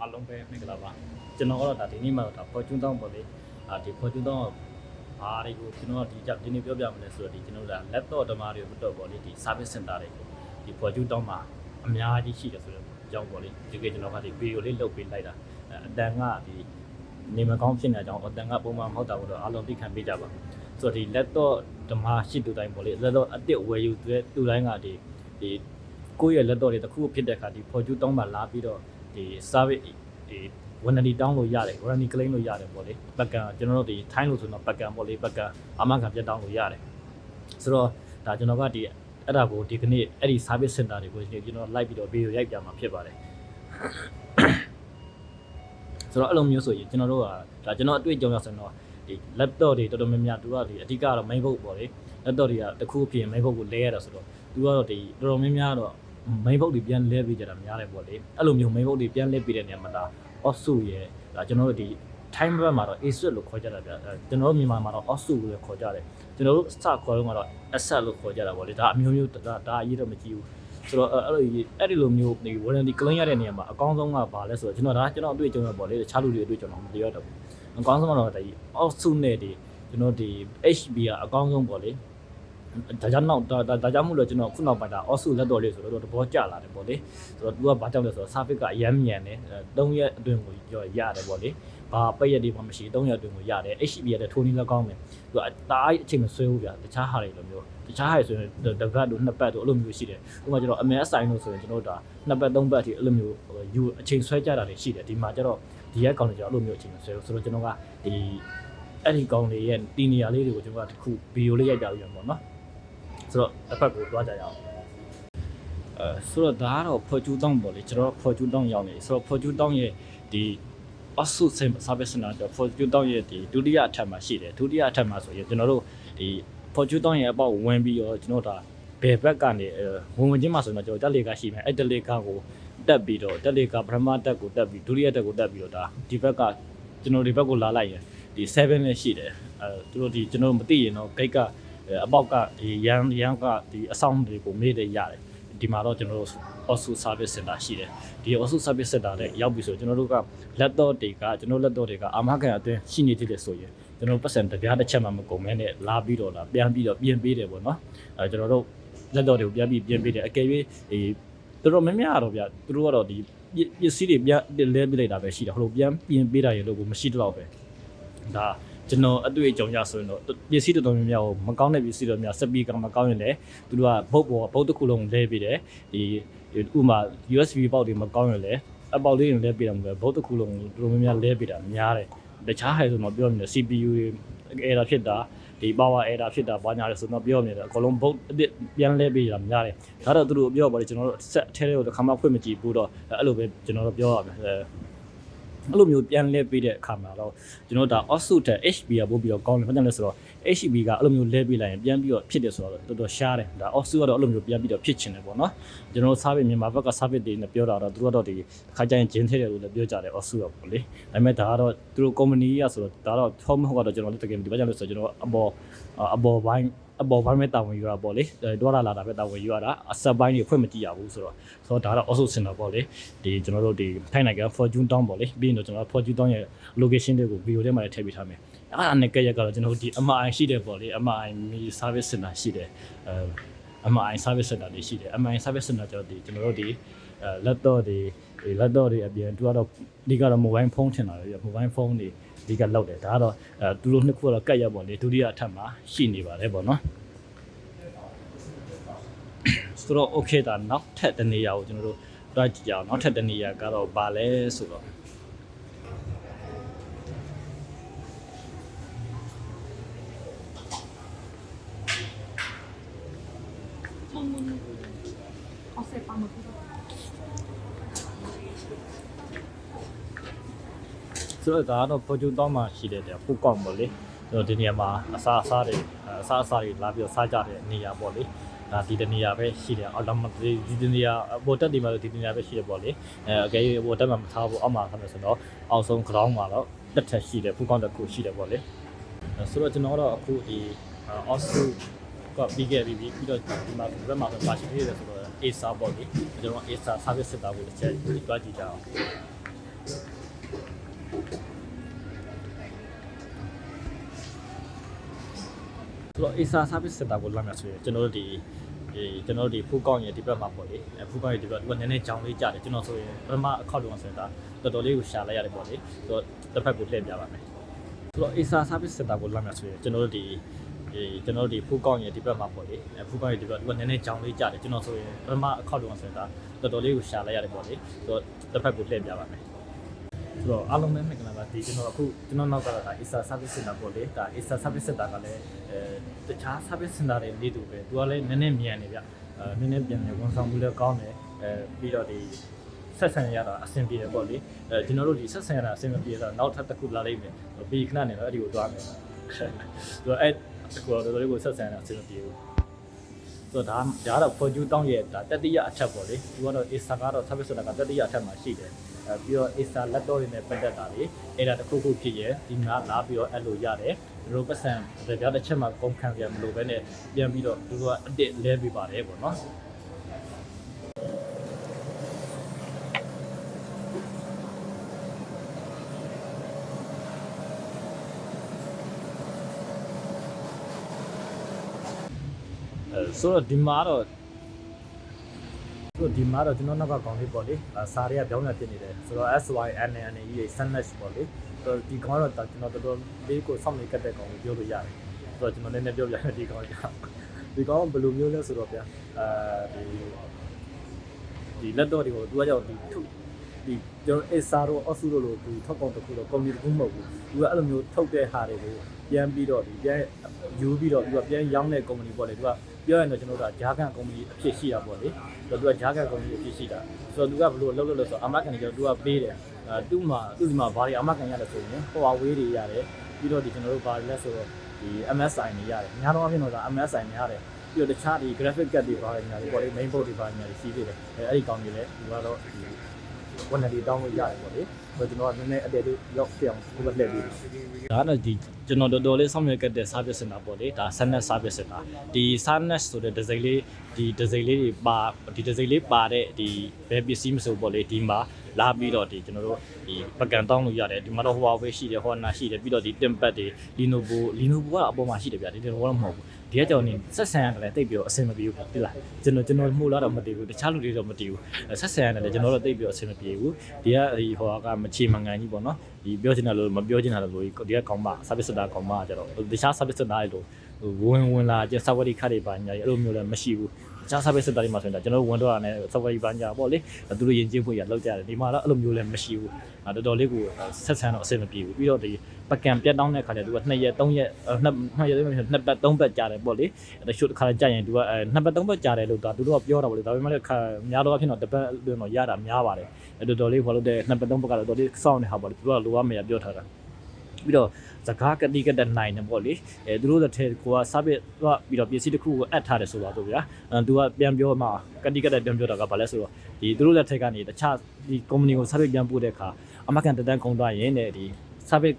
အားလုံးပဲမင်္ဂလာပါကျွန်တော်ကတော့ဒါဒီနေ့မှဒါ fortune down ပေါ့လေအာဒီ fortune down ဘာတွေကိုကျွန်တော်ဒီဒီနေ့ပြောပြမလဲဆိုတော့ဒီကျွန်တော်တို့ laptop တမားတွေကိုမတော့ပေါ့လေဒီ service center တွေကိုဒီ fortune down မှာအများကြီးရှိတယ်ဆိုတော့အကြောင်းပေါ့လေဒီကကျွန်တော်ကဒီ video လေးလုပ်ပေးလိုက်တာအတန်ကဒီနေမကောင်းဖြစ်နေတဲ့အကြောင်းအတန်ကပုံမှန်မဟုတ်တာဘူးတော့အားလုံးသိခံပေးကြပါဆိုတော့ဒီ laptop တမားရှိတူတိုင်းပေါ့လေ laptop အစ်စ်ဝယ်ယူတဲ့တူတိုင်းကဒီဒီကိုယ့်ရဲ့ laptop တွေတစ်ခုဖြစ်တဲ့အခါဒီ fortune down မှာလာပြီးတော့ ဒီ service ဒီ warranty တောင်းလို့ရတယ် warranty claim လို့ရတယ်ပေါ့လေပက်ကံကျွန်တော်တို့ဒီထိုင်းလို့ဆိုတော့ပက်ကံပေါ့လေပက်ကံအမခံပြတ်တောင်းလို့ရတယ်ဆိုတော့ဒါကျွန်တော်ကဒီအဲ့ဒါကိုဒီကနေ့အဲ့ဒီ service center တွေကိုကျွန်တော်လိုက်ပြီးတော့ video ရိုက်ပြမှာဖြစ်ပါတယ်ဆိုတော့အဲ့လိုမျိုးဆိုရင်ကျွန်တော်တို့ကဒါကျွန်တော်အတွေ့အကြုံရဆိုတော့ဒီ laptop တွေတော်တော်များများသူကဒီအဓိကတော့ main board ပေါ့လေ laptop တွေကတစ်ခုဖြစ်ရင် main board ကိုလဲရတာဆိုတော့သူကတော့ဒီတော်တော်များများတော့ main board တွေပြန်လဲပေးကြတာများတယ်ပေါ့လေအဲ့လိုမျိုး main board တွေပြန်လဲပေးတဲ့နေရာမှာဒါ osu ရဲ့ဒါကျွန်တော်တို့ဒီ time ဘက်မှာတော့ asset လို့ခေါ်ကြတာဗျာအဲကျွန်တော်တို့မြန်မာမှာတော့ osu လို့လည်းခေါ်ကြတယ်ကျွန်တော်တို့စခေါ်တော့ကတော့ asset လို့ခေါ်ကြတာပေါ့လေဒါအမျိုးမျိုးဒါဒါအရေးတော့မကြည့်ဘူးဆိုတော့အဲ့လိုအဲ့ဒီလိုမျိုးဒီ warranty claim ရတဲ့နေရာမှာအကောင်းဆုံးကဘာလဲဆိုတော့ကျွန်တော်ဒါကျွန်တော်အတွေ့အကြုံရပေါ့လေတခြားလူတွေအတွေ့အကြုံတော့မပြောတော့ဘူးအကောင်းဆုံးကတော့ဒီ osu နဲ့ဒီကျွန်တော်ဒီ HB ကအကောင်းဆုံးပေါ့လေ ဒါကြောင့်တော့ဒါဒါကြောင့်မို့လို့ကျွန်တော်ခုနောက်ပိုင်းဒါ osu လက်တော်လေးဆိုတော့သဘောကျလာတယ်ပေါ့လေဆိုတော့ तू ကဘာကြောင့်လဲဆိုတော့ service ကအရမ်းမြန်တယ်3ရက်အတွင်းကိုကြော်ရတယ်ပေါ့လေဘာပိတ်ရက်တွေမှမရှိ3ရက်အတွင်းကိုရတယ် HB ရဲ့ထိုးနည်းလည်းကောင်းတယ်သူကတအားအချိန်မဆွဲဘူးဗျာတခြားဟာတွေလိုမျိုးတခြားဟာတွေဆိုရင်တစ်ပတ်တို့နှစ်ပတ်တို့အဲ့လိုမျိုးရှိတယ်ဥပမာကျွန်တော် MS ဆိုင်လို့ဆိုရင်ကျွန်တော်တို့ဒါနှစ်ပတ်သုံးပတ်အထိအဲ့လိုမျိုးယူအချိန်ဆွဲကြတာတွေရှိတယ်ဒီမှာကျတော့ဒီရက်ကောင်တွေကျတော့အဲ့လိုမျိုးအချိန်မဆွဲဘူးဆိုတော့ကျွန်တော်ကဒီအဲ့ဒီကောင်တွေရဲ့တီနေရာလေးတွေကိုကျွန်တော်ကတစ်ခုဗီဒီယိုလေးရိုက်ပြပြီးရမှာပေါ့နော် ဆိုတော့တစ်ဖက်ကိုတွားကြရအောင်အဲဆိုတော့ဒါကတော့ fortune down ပေါ့လေကျွန်တော် fortune down ရောက်နေဆိုတော့ fortune down ရဲ့ဒီ osu service center တော့ fortune down ရဲ့ဒီဒုတိယအထက်မှာရှိတယ်ဒုတိယအထက်မှာဆိုရင်ကျွန်တော်တို့ဒီ fortune down ရဲ့အပေါက်ဝင်ပြီးတော့ကျွန်တော်တို့ဒါဘယ်ဘက်ကနေဝင်ဝင်ချင်းမှာဆိုရင်တော့ကျွန်တော်တက်လေကရှိမယ်အဲ့တက်လေကကိုတက်ပြီးတော့တက်လေကပထမတက်ကိုတက်ပြီးဒုတိယတက်ကိုတက်ပြီးတော့ဒါဒီဘက်ကကျွန်တော်ဒီဘက်ကိုလာလိုက်ရင်ဒီ7လည်းရှိတယ်အဲသူတို့ဒီကျွန်တော်မသိရင်တော့ဂိတ်က အပေါက်ကဒီရန်ရန်ကဒီအဆောင်တွေကိုမေးတယ်ရတယ်ဒီမှာတော့ကျွန်တော်တို့ Osu Service Center ရှိတယ်ဒီ Osu Service Center နဲ့ရောက်ပြီဆိုကျွန်တော်တို့က laptop တွေကကျွန်တော် laptop တွေကအာမခံအတွင်းရှိနေသေးတယ်ဆိုရင်ကျွန်တော်ပတ်စံတပြားတစ်ချက်မှမကုန်မဲနဲ့လာပြီးတော့လာပြန်ပြီးတော့ပြင်ပေးတယ်ပေါ့နော်အဲကျွန်တော်တို့ laptop တွေကိုပြန်ပြီးပြင်ပေးတယ်အကယ်၍ဒီတော်တော်များများတော့ဗျသူတို့ကတော့ဒီပစ္စည်းတွေပြန်လဲပြလိုက်တာပဲရှိတယ်ဟိုလိုပြန်ပြင်ပေးတာရလို့ကိုမရှိတော့ပဲဒါ ကျွန်တော်အတွေ့အကြုံရဆိုရင်တော့ပစ္စည်းတော်တော်များများကိုမကောင်းတဲ့ပစ္စည်းတော်များစပီကာမကောင်းရင်လည်းသူတို့ကဘုတ်ပေါ်ဘုတ်တစ်ခုလုံးလဲပေးတယ်ဒီဥမာ USB ပေါက်တွေမကောင်းရင်လည်းအပေါက်လေးတွေလဲပေးတာမဟုတ်ဘူးဘုတ်တစ်ခုလုံးတော်တော်များများလဲပေးတာများတယ်တခြားဟဲ့ဆိုတော့ပြောနေတယ် CPU တွေ error ဖြစ်တာဒီ power error ဖြစ်တာဘာညာလဲဆိုတော့ပြောနေတယ်အကုန်လုံးဘုတ်အစ်ပြန်လဲပေးတာများတယ်ဒါတော့သူတို့ပြောပါလေကျွန်တော်တို့ဆက်အထဲလေးကိုတစ်ခါမှဖွင့်မကြည့်ဘူးတော့အဲ့လိုပဲကျွန်တော်တို့ပြောရမယ် အဲ့လိုမျိုးပြန်လဲပေးတဲ့အခါမှာတော့ကျွန်တော်ဒါ Osu တဲ့ HB ကပို့ပြီးတော့ကောင်းတယ်ဘာကြောင့်လဲဆိုတော့ HB ကအဲ့လိုမျိုးလဲပေးလိုက်ရင်ပြန်ပြီးတော့ဖြစ်တယ်ဆိုတော့တော်တော်ရှားတယ်ဒါ Osu ကတော့အဲ့လိုမျိုးပြန်ပြီးတော့ဖြစ်ချင်တယ်ပေါ့နော်ကျွန်တော် service မြန်မာဘက်က service တွေနဲ့ပြောတာတော့သူတို့ကတော့ဒီခါကျရင်ဂျင်းထဲတယ်လို့လည်းပြောကြတယ် Osu ကပေါ့လေဒါပေမဲ့ဒါကတော့သူတို့ company ကဆိုတော့ဒါတော့ home ဟုတ်ကတော့ကျွန်တော်လည်းတကယ်ဒီဘာကြောင့်လဲဆိုတော့ကျွန်တော်အပေါ်အပေါ်ပိုင်း အပေါ်ပိုင်းမဲ့တာဝန်ယူရတာပေါ့လေဒေါ်လာလာတာပဲတာဝန်ယူရတာအစပိုင်းတွေဖွင့်မကြည့်ရဘူးဆိုတော့ဆိုတော့ဒါတော့ also center ပေါ့လေဒီကျွန်တော်တို့ဒီထိုင်းနိုင်ငံ Fortune Town ပေါ့လေပြီးရင်တော့ကျွန်တော် Fortune Town ရဲ့ location တွေကို video ထဲမှာလည်းထည့်ပေးထားမယ်အဲ့ဒါနဲ့ကြက်ရက်ကတော့ကျွန်တော်တို့ဒီ MI ရှိတယ်ပေါ့လေ MI service center ရှိတယ်အဲ MI service center တွေရှိတယ် MI service center ကျွန်တော်ဒီကျွန်တော်တို့ဒီအဲ laptop တွေဒီ laptop တွေအပြင်သူကတော့ဒီကတော့ mobile phone ထင်တာလေ mobile phone တွေ အဓိကလောက်တယ်ဒါကတော့အဲသူတို့နှစ်ခုကတော့ကတ်ရပေါ့လေဒုတိယအထက်မှာရှိနေပါတယ်ပေါ့နော်ဆိုတော့ okay ဒါနောက်ထပ်တနေရာကိုကျွန်တော်တို့တွားကြည့်ကြအောင်နောက်ထပ်တနေရာကတော့ဘာလဲဆိုတော့အောင်ဆက်ပါမကူ ဆိုတော့ဒါကတော့ Fortune တောင်းမှရှိတဲ့တဲ့ပို့ကောက်ပေါ့လေဆိုတော့ဒီနေရာမှာအစားအစားတွေအစားအစားတွေလာပြီးတော့စားကြတဲ့နေရာပေါ့လေဒါဒီတနေရာပဲရှိတယ်အော်ဒါမှဒီဒီနေရာဘောတက်ဒီမှာဒီနေရာပဲရှိတယ်ပေါ့လေအဲအကယ်၍ဘောတက်မှာမထားဘူးအောက်မှာထားမယ်ဆိုတော့အောက်ဆုံး ground မှာတော့တက်ထက်ရှိတယ်ပို့ကောက်တစ်ခုရှိတယ်ပေါ့လေဆိုတော့ကျွန်တော်တော့အခုဒီ Osu ကပြီးခဲ့ပြီးပြီးတော့ဒီမှာဘက်မှာပါရှိသေးတယ်ဆိုတော့ ASA ပေါ့လေကျွန်တော် ASA service center ကိုတစ်ချက်တွားကြည့်ကြအောင် ဆိုတော့ ASA service center ကိုလာမယ်ဆိုရင်ကျွန်တော်တို့ဒီဒီကျွန်တော်တို့ဒီဖူကောင်းရဲ့ဒီဘက်မှာပေါ့လေအဲဖူကောင်းရဲ့ဒီဘက်သူကနည်းနည်းကြောင်လေးကြာတယ်ကျွန်တော်ဆိုရင်ပထမအခောက်တုန်းကဆိုရင်ဒါတော်တော်လေးကိုရှာလိုက်ရတယ်ပေါ့လေဆိုတော့တစ်ဖက်ကိုလှည့်ပြပါမယ်ဆိုတော့ ASA service center ကိုလာမယ်ဆိုရင်ကျွန်တော်တို့ဒီဒီကျွန်တော်တို့ဒီဖူကောင်းရဲ့ဒီဘက်မှာပေါ့လေအဲဖူကောင်းရဲ့ဒီဘက်သူကနည်းနည်းကြောင်လေးကြာတယ်ကျွန်တော်ဆိုရင်ပထမအခောက်တုန်းကဆိုရင်ဒါတော်တော်လေးကိုရှာလိုက်ရတယ်ပေါ့လေဆိုတော့တစ်ဖက်ကိုလှည့်ပြပါမယ်ဆိုတော့အားလုံးပဲမင်္ဂလာပါ ဒီကျွန်တော်အခုကျွန်တော်နောက်ကတော့ဒါ ASA service center ပေါ့လေဒါ ASA service center ကလည်းအဲတခြား service center တွေနေတူပဲသူကလည်းနည်းနည်းမြန်နေဗျအဲနည်းနည်းပြန်နေဝန်ဆောင်မှုလည်းကောင်းတယ်အဲပြီးတော့ဒီဆက်ဆံရတာအဆင်ပြေတယ်ပေါ့လေအဲကျွန်တော်တို့ဒီဆက်ဆံရတာအဆင်မပြေတော့နောက်ထပ်တစ်ခုလာလိမ့်မယ်ပြီးခဏနေတော့အဲ့ဒီကိုသွားမယ်ဆိုတော့အဲ့တစ်ခုတော့တော်တော်လေးကိုဆက်ဆံရတာအဆင်မပြေဘူးဆိုတော့ဒါဒါကတော့ for you တောင်းရဲ့ဒါတတိယအချက်ပေါ့လေသူကတော့ ASA ကတော့ service center ကတတိယအချက်မှာရှိတယ်အဲ ပြီးတော့ Acer laptop တွေနဲ့ပတ်သက်တာတွေအဲ့ဒါတစ်ခုခုဖြစ်ရဲ့ဒီမှာလာပြီးတော့အဲ့လိုရတယ်ဒီလိုပတ်စံကြပြတစ်ချက်မှကုန်ခံရမလို့ပဲနဲ့ပြန်ပြီးတော့သူတို့ကအတစ်လဲပေးပါတယ်ပေါ့နော်အဲဆိုတော့ဒီမှာတော့ ဆိုတော့ဒီမှာတော့ကျွန်တော်နောက်ကကောင်းလေးပေါ့လေအာစာတွေကပြောင်းလဲဖြစ်နေတယ်ဆိုတော့ SYN and E ရဲ့ Sunlight ပေါ့လေဆိုတော့ဒီကောင်ကတော့ဒါကျွန်တော်တော်တော်လေးကိုစောင့်နေကတ်တဲ့ကောင်ကိုပြောလို့ရတယ်ဆိုတော့ကျွန်တော်နည်းနည်းပြောပြမယ်ဒီကောင်ကြောင့်ဒီကောင်ကဘယ်လိုမျိုးလဲဆိုတော့ဗျာအာဒီဒီလက်တော့တွေကိုသူကကြောင့်ဒီထုဒီကျွန်တော် Acer တို့ Asus တို့လိုဒီထောက်ကောင်တစ်ခုတော့ company တစ်ခုမဟုတ်ဘူးသူကအဲ့လိုမျိုးထုတ်တဲ့ဟာတွေကိုပြန်ပြီးတော့ဒီပြန်ယူပြီးတော့သူကပြန်ရောင်းတဲ့ company ပေါ့လေသူက ပြောရရင်တော့ကျွန်တော်တို့ကဂျာကန် company အဖြစ်ရှိတာပေါ့လေဆိုတော့သူကဂျာကန် company အဖြစ်ရှိတာဆိုတော့သူကဘယ်လိုလုပ်လို့လဲဆိုတော့အမကန်ကြီးကသူကပေးတယ်အဲသူ့မှာသူ့ဒီမှာဘာတွေအမကန်ရတယ်ဆိုရင် Huawei တွေရတယ်ပြီးတော့ဒီကျွန်တော်တို့ဘာလဲဆိုတော့ဒီ MSI တွေရတယ်အများတော့အဖြစ်တော့ဒါ MSI တွေရတယ်ပြီးတော့တခြားဒီ graphic card တွေပါတယ်ညာတွေပေါ့လေ main board တွေပါညာတွေစီးသေးတယ်အဲအဲ့ဒီကောင်တွေလည်းဒီကတော့ဒီ ဝန်ထမ်းတွေတောင်းလို့ရတယ်ပေါ့လေဆိုတော့ကျွန်တော်ကနည်းနည်းအတဲလေးရောက်ပြအောင်ဘယ်လှည့်ပြီးဒါကတော့ဒီကျွန်တော်တော်တော်လေးဆောင်ရွက်ကတဲ့ service center ပေါ့လေဒါ Sunnet service center ဒီ Sunnet ဆိုတဲ့ design လေးဒီ design လေးတွေပါဒီ design လေးပါတဲ့ဒီဘယ်ပစ္စည်းမဆိုပေါ့လေဒီမှာလာပြီးတော့ဒီကျွန်တော်တို့ဒီပကံတောင်းလို့ရတယ်ဒီမှာတော့ Huawei ရှိတယ် Honor ရှိတယ်ပြီးတော့ဒီ ThinkPad တွေ Lenovo Lenovo ကတော့အပေါ်မှာရှိတယ်ဗျာဒီ Lenovo ကတော့မဟုတ်ဘူး ဒီကကြောင်နေဆက်ဆံရတယ်လည်းတိတ်ပြီးတော့အဆင်မပြေဘူးတိလားကျွန်တော်ကျွန်တော်မှုလာတော့မတည်ဘူးတခြားလူတွေတော့မတည်ဘူးဆက်ဆံရတယ်လည်းကျွန်တော်တို့တိတ်ပြီးတော့အဆင်မပြေဘူးဒီကဒီဟိုကမချေမငံကြီးပေါ့နော်ဒီပြောချင်တာလို့မပြောချင်တာလို့ဒီကကောင်းပါ service center ကောင်းပါကြတော့တခြား service center တွေလို့ဝင်ဝင်လာကျ server ခတ်တွေပါညာအဲ့လိုမျိုးလည်းမရှိဘူး တခြား service center တွေမှာဆိုရင်ကျွန်တော်ဝန်တော့ရတယ် server ပါညာပေါ့လေသူတို့ရင်ကျင်းဖို့ရလောက်ကြတယ်ဒီမှာတော့အဲ့လိုမျိုးလည်းမရှိဘူးတော်တော်လေးကိုဆက်ဆံတော့အဆင်မပြေဘူးပြီးတော့ဒီပကံပြတ်တောင်းတဲ့ခါကျသူက2ရက်3ရက်နှစ်နှစ်ရက်နှစ်ပတ်3ပတ်ကြာတယ်ပေါ့လေတချို့တစ်ခါကြာရင်သူကအဲနှစ်ပတ်3ပတ်ကြာတယ်လို့ဒါသူတို့ကပြောတာပေါ့လေဒါပေမဲ့လည်းခါများတော့အဖြစ်တော့တစ်ပတ်အတွင်းတော့ရတာများပါတယ်အဲ့တော်တော်လေးခေါ်လို့တဲ့နှစ်ပတ်3ပတ်ကတော့တော်တော်လေးစောင့်နေတာပေါ့လေသူကလိုရမယ်ပြောထားတာပြီးတော့ စကားကတိကတက်နိုင်တယ်ပေါ့လေအဲသူတို့တစ်ထည်ကိုက service ကပြီးတော့ပစ္စည်းတစ်ခုကိုအပ်ထားတယ်ဆိုပါတော့ဗျာအဲသူကပြန်ပြောမှကတိကတက်ပြန်ပြောတာကဘာလဲဆိုတော့ဒီသူတို့လက်ထက်ကနေတခြားဒီ company ကို service ပြန်ပို့တဲ့အခါအမကန်တန်ခုံသွားရင်တဲ့ဒီ service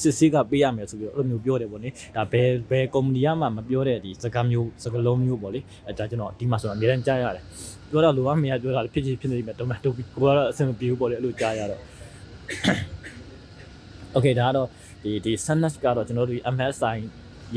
စစ်စစ်ကပေးရမယ်ဆိုပြီးတော့အဲ့လိုမျိုးပြောတယ်ပေါ့လေဒါဘယ်ဘယ် company ကမှမပြောတဲ့ဒီစကားမျိုးစကားလုံးမျိုးပေါ့လေအဲဒါကျွန်တော်ဒီမှာဆိုတော့အများတန်းကြားရတယ်ပြောတော့လိုအပ်မရပြောတာဖြစ်ချင်ဖြစ်နေပြီတော့မတော့ကိုကတော့အဆင်မပြေဘူးပေါ့လေအဲ့လိုကြားရတော့ Okay ဒါကတော့ ဒီဒီ Sunnet ကတော့ကျွန်တော်တို့ဒီ MSI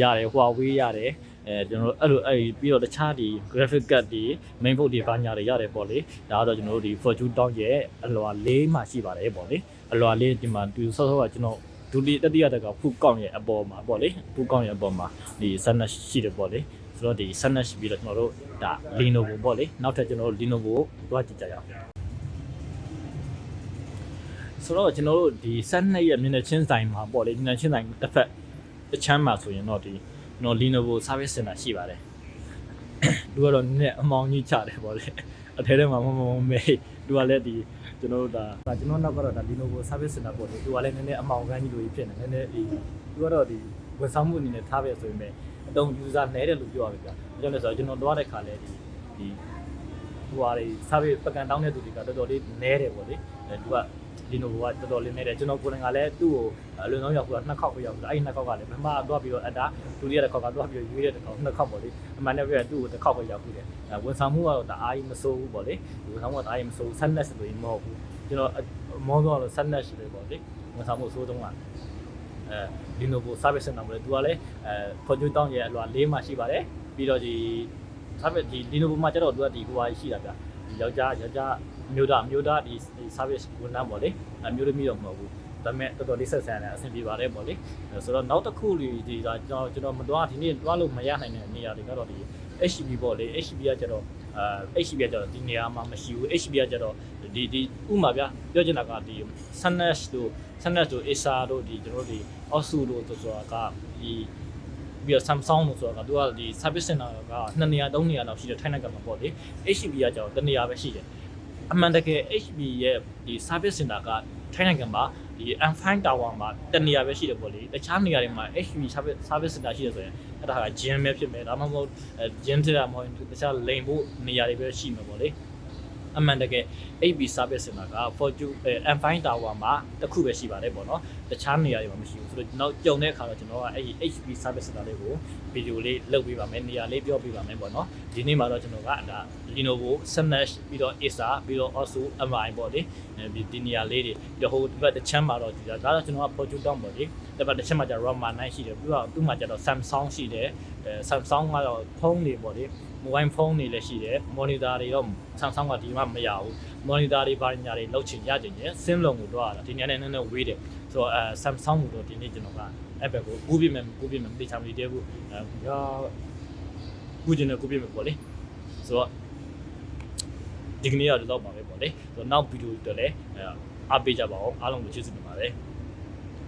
ရတယ် Huawei ရတယ်အဲကျွန်တော်တို့အဲ့လိုအဲ့ပြီးတော့တခြားဒီ graphic card တွေ main board တွေဘာညာတွေရတယ်ပေါ့လေဒါကတော့ကျွန်တော်တို့ဒီ Fortune Down ရဲ့အလွာလေးမှရှိပါတယ်ပေါ့လေအလွာလေးဒီမှာဒီဆော့ဆော့ကကျွန်တော်ဒုတိယတတိယတက်ကဖူကောင်းရဲ့အပေါ်မှာပေါ့လေဖူကောင်းရဲ့အပေါ်မှာဒီ Sunnet ရှိတယ်ပေါ့လေဆိုတော့ဒီ Sunnet ရှိပြီးတော့ကျွန်တော်တို့ဒါ Lenovo ပေါ့လေနောက်ထပ်ကျွန်တော်တို့ Lenovo ကိုတွားကြည့်ကြရအောင် ဆိုတော့ကျွန်တော်တို့ဒီ Sunnet ရဲ့မျက်နှာချင်းဆိုင်မှာပေါ့လေမျက်နှာချင်းဆိုင်တစ်ဖက်တစ်ချမ်းမှာဆိုရင်တော့ဒီကျွန်တော် Lenovo Service Center ရှိပါတယ်လူကတော့နည်းနည်းအမောင်ကြီးချတယ်ပေါ့လေအထဲထဲမှာမမမမေးလူကလည်းဒီကျွန်တော်တို့ဒါဒါကျွန်တော်နောက်ကတော့ဒါ Lenovo Service Center ပေါ့လေလူကလည်းနည်းနည်းအမောင်ကန်းကြီးလိုကြီးဖြစ်နေနည်းနည်းဒီလူကတော့ဒီဝန်ဆောင်မှုအနေနဲ့ထားပြဆိုရင်ပဲအတုံး user နဲတယ်လို့ပြောရမှာဗျာဒါကြောင့်လဲဆိုတော့ကျွန်တော်တော့တဲ့ခါလဲဒီဒီဟိုဟာတွေ service ပကံတောင်းတဲ့သူတွေကတော်တော်လေးနဲတယ်ပေါ့လေအဲသူက Lenovo ကတော်တော်လေးနေတယ်ကျွန်တော်ကိုယ်တိုင်ကလည်းသူ့ကိုအလွန်ဆုံးရောက်ခုကနှစ်ခေါက်ပဲရောက်ဘူးအဲ့ဒီနှစ်ခေါက်ကလည်းပထမသွားပြီးတော့အတာဒုတိယတစ်ခေါက်ကသွားပြီးတော့ရွေးတဲ့တစ်ခေါက်နှစ်ခေါက်ပေါ့လေအမှန်တကယ်သူ့ကိုတစ်ခေါက်ပဲရောက်ဘူးတယ်အဲဝန်ဆောင်မှုကတော့တအားကြီးမစိုးဘူးပေါ့လေဝန်ဆောင်မှုကတအားကြီးမစိုးဘူး Sunnet ဆိုရင်မဟုတ်ဘူးကျွန်တော်မောတော့လို့ Sunnet ရှိတယ်ပေါ့လေဝန်ဆောင်မှုအစိုးဆုံးကအဲအဲ Lenovo service center မှာလည်းသူကလည်းအဲ Fortune တောင်းရဲ့အလွာ၄မှာရှိပါတယ်ပြီးတော့ဒီ service ဒီ Lenovo မှာကျတော့သူကဒီဟိုဟာရှိတာဗျဒီယောက်ျားယောက်ျားအ မျိုးသားအမျိုးသားဒီဒီ service ဝန်ထမ်းပေါ့လေအမျိုးသမီးတော့မဟုတ်ဘူးဒါပေမဲ့တော်တော်လေးဆက်ဆံတယ်အဆင်ပြေပါတယ်ပေါ့လေဆိုတော့နောက်တစ်ခုလေးဒီဒါကျွန်တော်ကျွန်တော်မတွားဒီနေ့တွားလို့မရနိုင်တဲ့နေရာတွေကတော့ဒီ HCB ပေါ့လေ HCB ကကျတော့အာ HCB ကကျတော့ဒီနေရာမှာမရှိဘူး HCB ကကျတော့ဒီဒီဥမာဗျပြောချင်တာကဒီ Sunnesh တို့ Sunnesh တို့ Acer တို့ဒီကျွန်တော်တို့ဒီ Osu တို့ဆိုဆိုတာကဒီပြီးတော့ Samsung လို့ဆိုတာကသူကဒီ service center က2နေရာ3နေရာလောက်ရှိတယ်ထိုင်းနိုင်ငံမှာပေါ့လေ HCB ကကျတော့တစ်နေရာပဲရှိတယ် အမှန်တကယ် HCB ရဲ့ဒီ service center ကထိုင်းနိုင်ငံမှာဒီ M5 Tower မှာတစ်နေရာပဲရှိတယ်ပေါ့လေတခြားနေရာတွေမှာ HCB service service center ရှိတယ်ဆိုရင်အဲ့ဒါက gym ပဲဖြစ်မယ်ဒါမှမဟုတ်အဲ gym ဖြစ်တာမဟုတ်ရင်တခြားလိန်ဖို့နေရာတွေပဲရှိမှာပေါ့လေ အမှန်တကယ် AB service center က Fortune M5 Tower မှာတစ်ခုပဲရှိပါတယ်ပေါ့နော်တခြားနေရာတွေမှာမရှိဘူးဆိုတော့နောက်ကြုံတဲ့အခါတော့ကျွန်တော်ကအဲ့ဒီ HB service center လေးကိုဗီဒီယိုလေးလုပ်ပေးပါမယ်နေရာလေးပြောပေးပါမယ်ပေါ့နော်ဒီနေ့မှာတော့ကျွန်တော်ကဒါ Lenovo Smash ပြီးတော့ Acer ပြီးတော့ also MI ပေါ့လေအဲဒီဒီနေရာလေးတွေပြီးတော့ဟိုဒီဘက်တစ်ချမ်းမှာတော့ဒီဒါကတော့ကျွန်တော်က Fortune တောင်းပေါ့လေဒီဘက်တစ်ချမ်းမှာကျတော့ Roma 9ရှိတယ်ပြီးတော့သူ့မှာကျတော့ Samsung ရှိတယ် အဲ Samsung ကတော့ဖုန်းတွေပေါ့လေ mobile phone တွေလည်းရှိတယ် monitor တွေတော့ Samsung ကဒီမှမရဘူး monitor တွေဘာညာတွေလောက်ချင်ရချင်ရင် sim လုံးကိုတော့ရတာဒီညနေနည်းနည်းဝေးတယ်ဆိုတော့အဲ Samsung ကိုတော့ဒီနေ့ကျွန်တော်ကအဲ့ဘက်ကိုကူးပြမယ်ကူးပြမယ်တေချာမလို့တဲဘူးအဲရာကူးချင်တယ်ကူးပြမယ်ပေါ့လေဆိုတော့ဒီကနေ့ကတော့တော့ပါပဲပေါ့လေဆိုတော့နောက်ဗီဒီယိုတွေလည်းအဲအားပေးကြပါအောင်အားလုံးကိုကျေးဇူးတင်ပါတယ်